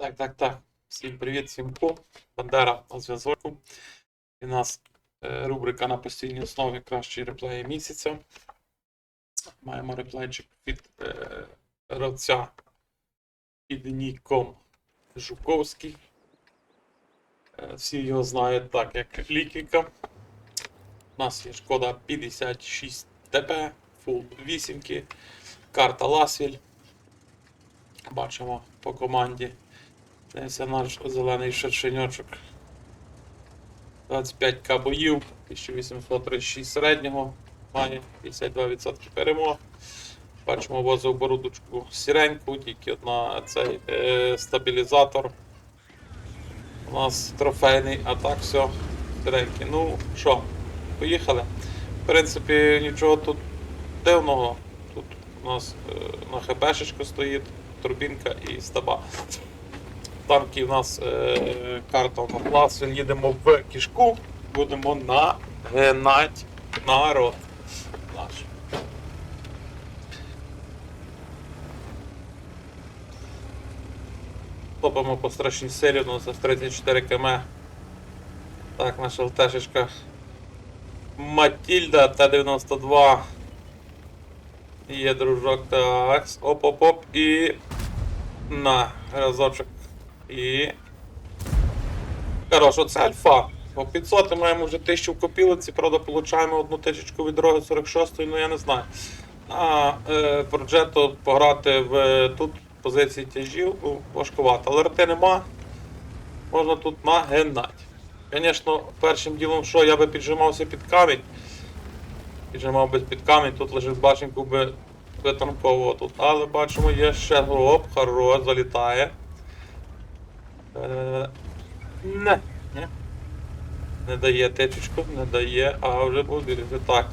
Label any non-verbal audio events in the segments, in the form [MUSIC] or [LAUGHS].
Так, так, так. Всім привіт, всім ко. Бандера на зв'язку. У нас е, рубрика на постійній основі кращі реплеї місяця. Маємо реплейчик від е, гравця під ніком Жуковський. Е, всі його знають так, як Ліквіка. У нас є шкода 56 ТП, фул 8, карта Ласвіль. Бачимо по команді. Це наш зелений шершеньочок. 25к боїв, 1836 середнього, має 52% перемог. Бачимо возив бородочку сіреньку, тільки одна цей е, стабілізатор. У нас трофейний, а так все сіренький. Ну що, поїхали. В принципі, нічого тут дивного. Тут у нас е, на ХПшечку стоїть турбінка і стаба. Танки у нас е, карта клас. Їдемо в кішку, будемо нагинати народ наш. Топимо по страшній силі, у нас 34 км. Так, наша ЛТшечка Матільда Т-92. Є дружок, так. Оп-оп-оп і. На, разочок. І. Хорош, оце альфа. По 500 маємо вже 1000 в копілиці, правда, получаємо одну тисячку від дороги 46-ї, ну я не знаю. А е, проджето пограти в тут позиції тяжів ну, важкувато. Але рти нема. Можна тут нагинати. Звісно, першим ділом, що я би піджимався під камінь. Піджимав би під камінь, тут лежить башеньку би витанковував тут. Але бачимо, є ще оп, хорош, залітає. Не. Не дає течечку, не дає, а вже буде так.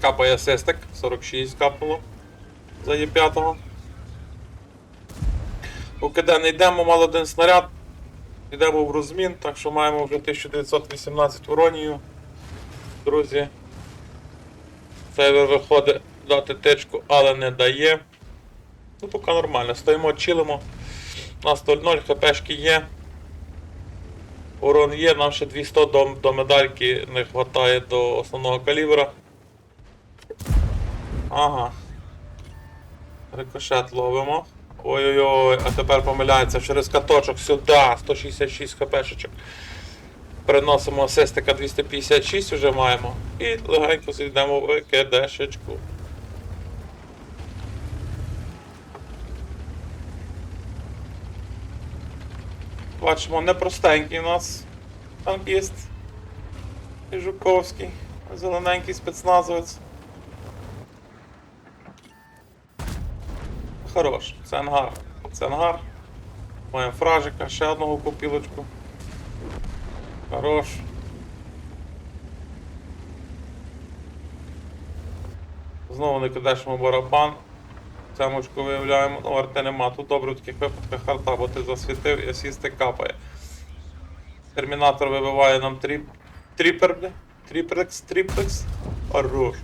Капає сестик, 46 капнуло за Є5. У КД не йдемо, мало один снаряд. Йдемо в розмін, так що маємо вже 1918 уронію. Друзі. Це виходить дати течку, але не дає. Ну, поки нормально. Стоїмо, чилимо. Нас 0-0, хпшки є. Урон є, нам ще 200 до, до медальки не вистачає до основного калібра. Ага. Рикошет ловимо. Ой-ой-ой, а тепер помиляється через каточок сюди, 166 хпшечок. Переносимо асистика 256 вже маємо. І легенько зійдемо в КДшечку. Бачимо, непростенький у нас танкіст. І Жуковський, зелененький спецназовець. Хорош, це ангар. Це ангар. Маємо фражика, ще одного купілочку. Хорош. Знову не кидаємо барабан. Цямочку виявляємо, ну арти нема. Тут добре в таких випадках харта, бо ти засвітив і асісти капає. Термінатор вибиває нам тріп... тріпер. Тріплекс, тріплекс. Хорош.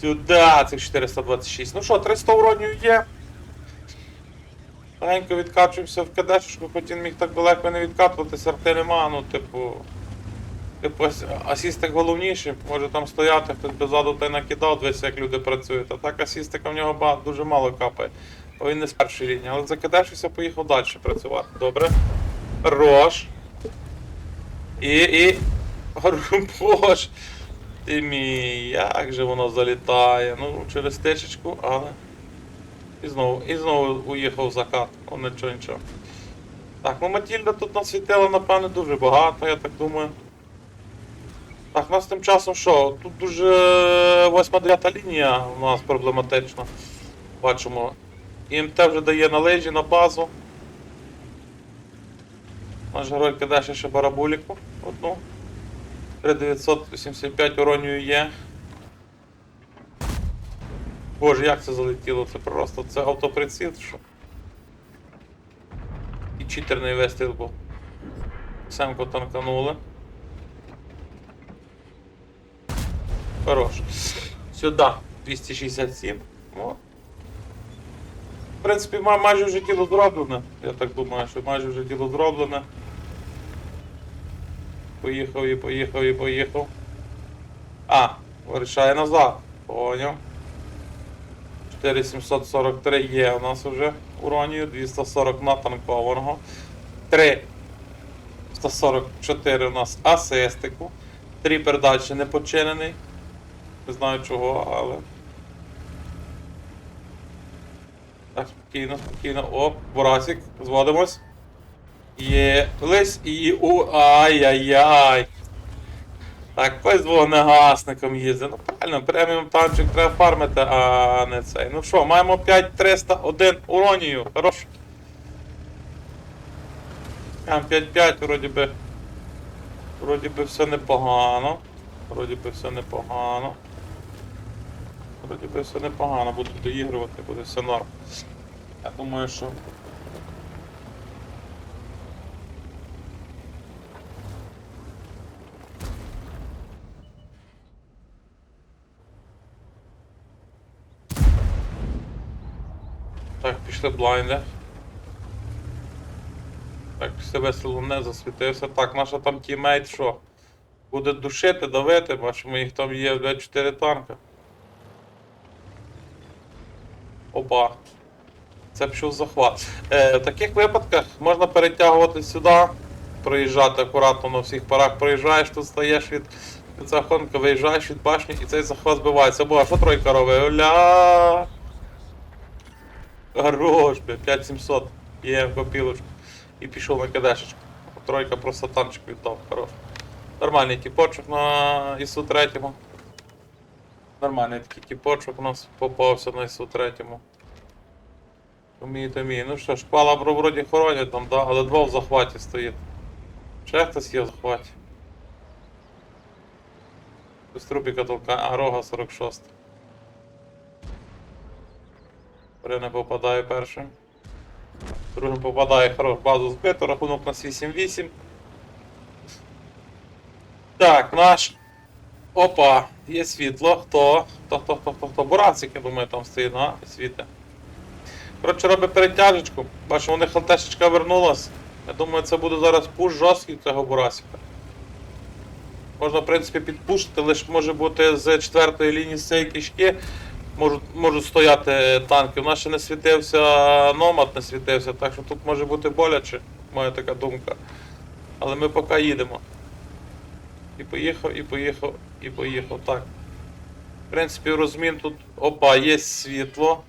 Сюди, цих 426. Ну що, 300 уронів є. Легенько відкачуємося в кадешечку, хоч він міг так далеко не відкатуватися, арти нема, ну типу. Асістик головніший, може там стояти, хтось би та й накидав, дивись, як люди працюють. А так асістика в нього дуже мало капає. Бо він не з першої лінії, але закидавшися, поїхав далі працювати. Добре. Рош. І. і. Боже. Ти мій, як же воно залітає. Ну, через тичечку, але. І знову, і знову уїхав закат. О, нічого, нічого. Так, ну Матільда тут насвітила, напевне, дуже багато, я так думаю. Так, у нас тим часом що? Тут дуже 8-9 лінія у нас проблематична. Бачимо. ІМТ вже дає на лежі, на базу. Наш герой кидає ще барабуліку одну. 3985 уронію є. Боже, як це залетіло? Це просто це автоприціл, що? І читерний вистріл був. Семко танканули. Хорош. Сюди 267. О. В принципі, майже вже діло зроблене. Я так думаю, що майже вже діло зроблене. Поїхав і поїхав і поїхав. А, вирішає назад. Поняв. 4743 є у нас вже уронію, 240 натанкованого. 3 144 у нас асистику. 3 передачі не починений. Не знаю чого, але. Так, спокійно, спокійно. Оп, Борасик, зводимось. Є лись і у. Ай-яй-яй. Так, ось з вогнегасником їздить. Ну правильно, преміум танчик треба фармити, а не цей. Ну що, маємо 5301 уронію. Хорош. Там 5-5, вроді би. Вроді би все непогано. Вроді би все непогано. Вроді все непогано, буду доігрувати, буде все норм. Я думаю, що. Так, пішли блайнди. Так, після весело не засвітився. Так, наша там тімейт що? Буде душити, давити, бачимо, їх там є 24 танка. Опа. Це пішов захват. Е, в таких випадках можна перетягувати сюди, проїжджати акуратно на всіх парах, проїжджаєш, тут стаєш від захонка, виїжджаєш від башні і цей захват збивається. Бо, що тройка робить? Оля! Хорош, 5700. Є копілочку. І пішов на кадешечку. Тройка просто танчик віддав, хорош. Нормальний тіпочок на ІСУ третьому. Нормальний такий тіпочок у нас попався на ІСУ третьому. Вміє, то вміє. Ну що ж, шквала бро вроді хоронять там, да? але два в захваті стоїть. Ще хтось є в захваті. Без трупіка толкає, а рога 46. При не попадає першим. Другим попадає хорош, базу збито, рахунок на 8-8. Так, наш. Опа, є світло. Хто? Хто, хто, хто, хто, хто? Бурацик, я думаю, там стоїть, а? Світе. Коротше, робить перетяжечку. Бачимо, у них ЛТшечка вернулась. Я думаю, це буде зараз пуш жорсткий цього Бурасика. Можна, в принципі, підпушити, лише може бути з четвертої лінії з цієї кишки. Можуть, можуть стояти танки. У нас ще не світився номад, не світився, так що тут може бути боляче, моя така думка. Але ми поки їдемо. І поїхав, і поїхав, і поїхав. Так. В принципі, розмін тут. Опа, є світло.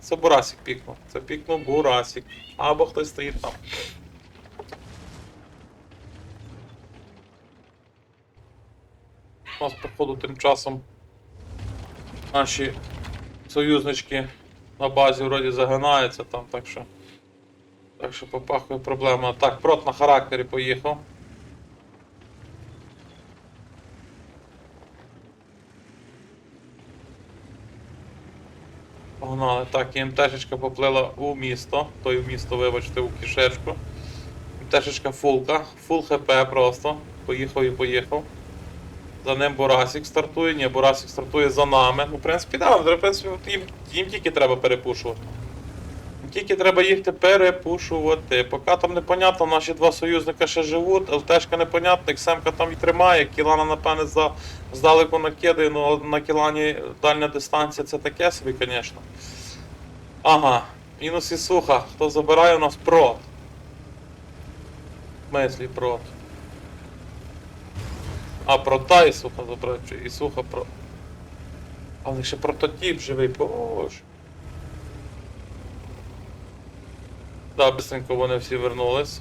Це Бурасик пікнув. Це пікнув Бурасик. Або хтось стоїть там. У нас, походу, тим часом наші союзнички на базі вроді загинаються там, так що. Так що попахує проблема. Так, прот на характері поїхав. Погнали. Так, МТшечка поплила у місто. Той в місто, вибачте, у кишечку. МТшечка фулка. Фул хп просто. Поїхав і поїхав. За ним Борасік стартує. Ні, Борасік стартує за нами. Ну, в принципі, да, в принципі, їм, їм тільки треба перепушувати. Тільки треба їх перепушувати. Поки там непонятно, наші два союзника ще живуть, ЛТшка непонятна, Ксемка там і тримає, Кілана, напевне, за, здалеку накидає, ну на Кілані дальня дистанція це таке собі, звісно. Ага, мінус і суха. Хто забирає у нас прот? В смислі прот. А, прота і суха чи і суха про. Але ще прототип живий, боже. Да, быстренько вони всі вернулись.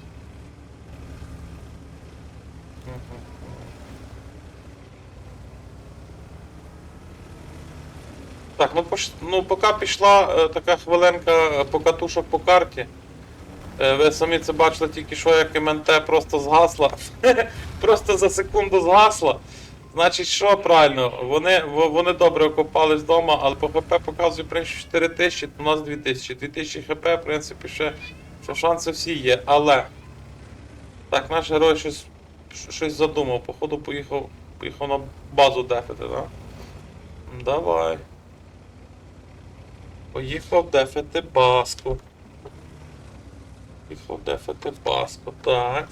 Так, ну, пош... ну поки пішла е, така хвилинка е, покатушок по карті. Е, ви самі це бачили тільки що, як МНТ просто згасла. [LAUGHS] просто за секунду згасла. Значить, що правильно, вони, вони добре окопались вдома, але по ХП показує в принципі 4 тисячі, у нас 2000. 2000 ХП, в принципі, ще, ще шанси всі є. Але. Так, наш герой щось, щось задумав. Походу поїхав, поїхав на базу дефити, так? Да? Давай. Поїхав дефити баску. Поїхав дефити баску. Так.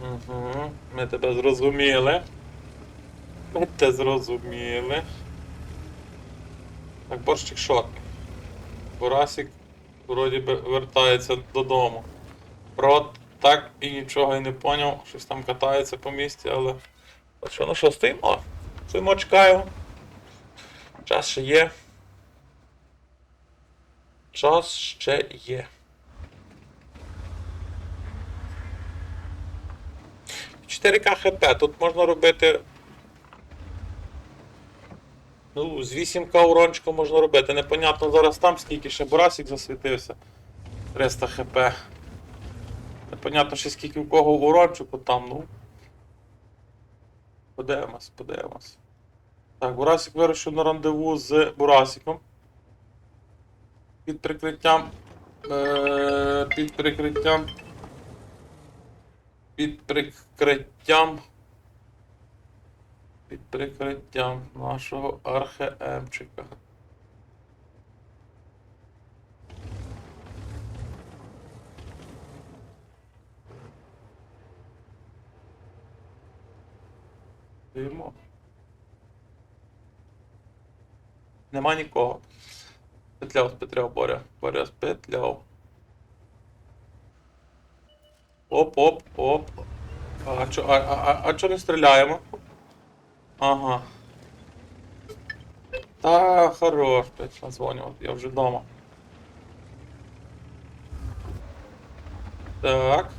Угу. Ми тебе зрозуміли. Ми те зрозуміли. Так, борщик шотний. Борасик вроді би вертається додому. Рот так і нічого і не поняв. Щось там катається по місті, але. А що, ну що, стоїмо? Стоїмо, чекаємо. Час ще є. Час ще є. 4К ХП. Тут можна робити. Ну, з 8К урончика можна робити. Непонятно зараз там скільки ще Борасик засвітився. 300 ХП. Непонятно ще скільки в кого урончику там, ну. Подивимось, подивимось. Так, Бурасик вирішив на рандеву з Бурасиком. Під прикриттям. Е, під прикриттям. Під прикриттям. Під прикриттям нашого археемчика. Стоїмо. Нема нікого. Петляв, спетляв, Боря. Боря спетляв. Оп, оп, оп. А чо, а, а, а, чо не стріляємо? Ага. Та хорош, блядь, назвонював, я вже вдома. Так.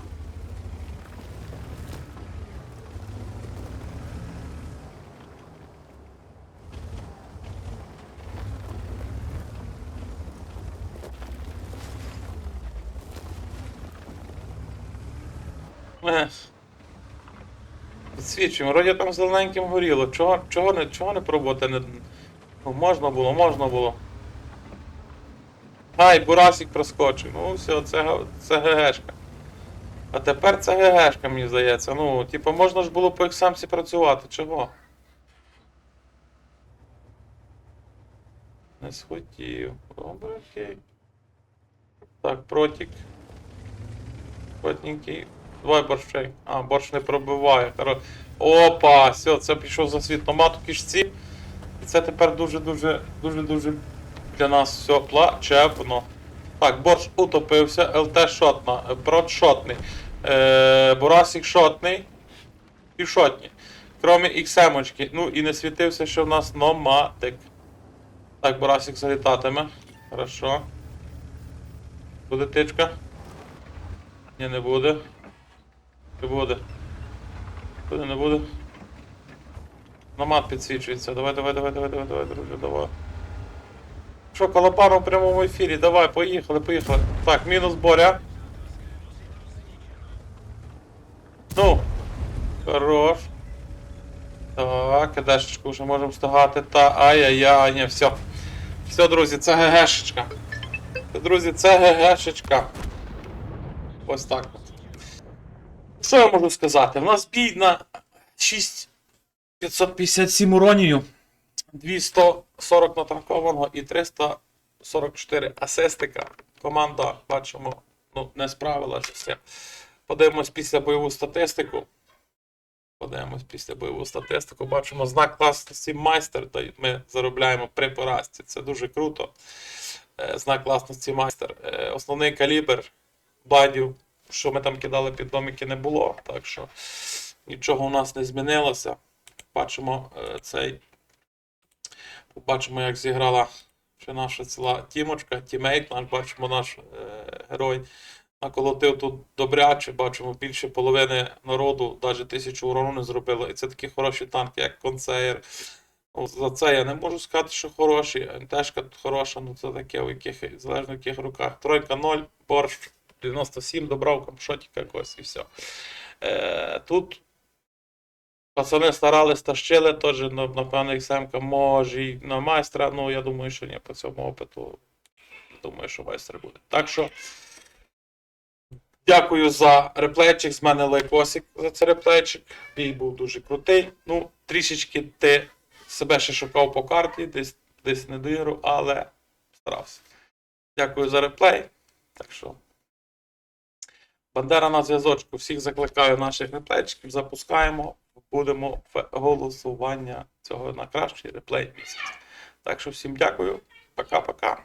Підсвічуємо, вроді там зелененьким горіло. Чого, чого не, чого не пробувати? Не... Ну, можна було, можна було. Ай, Бурасик проскочив. Ну все, це, це ГГшка. А тепер це ГГшка, мені здається. Ну, типу, можна ж було по ексамсі працювати. Чого? Не схотів. Добре, окей. Так, протік. Плотненький. Давай борщей. А, борщ не пробиває. Опа! Все, це пішов за світломат у кишці. І це тепер дуже-дуже, дуже-дуже для нас все плачевно. Так, борщ утопився, ЛТ шотна, е, брод шотний. Е, Бурасик шотний. І шотні. Кроме іксемочки. Ну і не світився, що в нас номадик. Так, Бурасик залітатиме. Хорошо. Буде тичка. Ні, не буде. Буде. Буде, не буде. Намат підсвічується. Давай, давай, давай, давай, давай, давай, друже, давай. Що, колопану в прямому ефірі? Давай, поїхали, поїхали. Так, мінус Боря. Ну. Хорош. Так, кадешечку вже можемо встигати. Та ай-яй-яй, ні, все. Все, друзі, це ГГшечка. Друзі, це ГГшечка. Ось так. Що я можу сказати? У нас бій на 6557 уронію, 240 натанкованого і 344 асистика. Команда, бачимо, ну, не справилася. Подивимось після бойову статистику. Подивимось після бойову статистику. Бачимо знак класності майстер, та ми заробляємо при поразці. Це дуже круто. Е, Знак класності майстер. Е, Основний калібр бадів, що ми там кидали під домики, не було. Так що нічого у нас не змінилося. Бачимо е, цей. Побачимо, як зіграла ще наша ціла тімочка, тімейт наш, бачимо наш е, герой. Наколотив тут добряче, бачимо більше половини народу, навіть тисячу урону не зробило. І це такі хороші танки, як концеєр. Ну, за це я не можу сказати, що хороші. НТшка хороша, ну це таке, у яких, залежно в яких руках. Тройка 0, борщ 97, добрав камшотика якось і все. Е, тут пацани старались, тащили теж, напевно, XM може і на майстра. Ну, я думаю, що ні, по цьому опиту. Думаю, що майстер буде. Так що. Дякую за реплейчик. З мене лайкосик за цей реплейчик. Бій був дуже крутий. Ну, трішечки ти себе ще шукав по карті, десь, десь не доіграв, але старався. Дякую за реплей. Так що. Бандера на зв'язочку. Всіх закликаю наших реплейчиків. Запускаємо. Будемо в голосування цього на кращий реплей місяць. Так що всім дякую. Пока-пока.